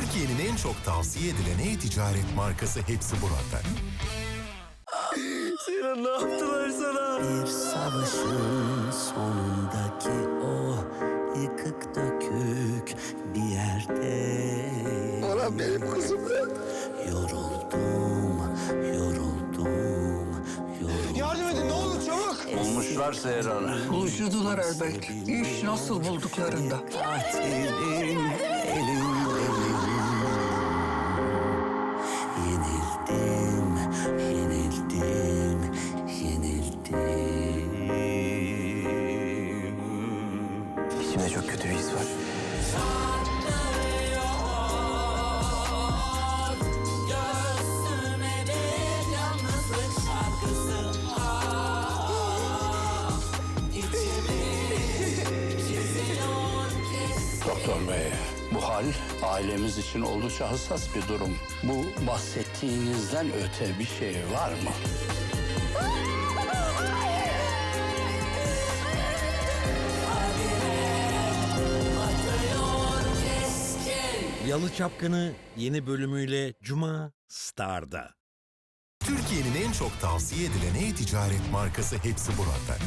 Türkiye'nin en çok tavsiye edilen e-ticaret markası hepsi burada. Sinan ne yaptılar sana? Bir savaşın sonundaki o yıkık dökük bir yerde Ulan benim kızım. Yoruldum, yoruldum, yoruldum Yardım edin ne olur çabuk. Bulmuşlar Seyran'ı. Buluşturdular elbet. İş nasıl bulduklarında. Katilim, elim, Yenildim, yenildim, yenildim İçimde çok kötü bir his var. Doktor bey, bu hal ailemiz için oldukça hassas bir durum. Bu bahsettiğinizden öte bir şey var mı? Yalı Çapkını yeni bölümüyle Cuma Star'da. Türkiye'nin en çok tavsiye edilen e-ticaret markası hepsi burada.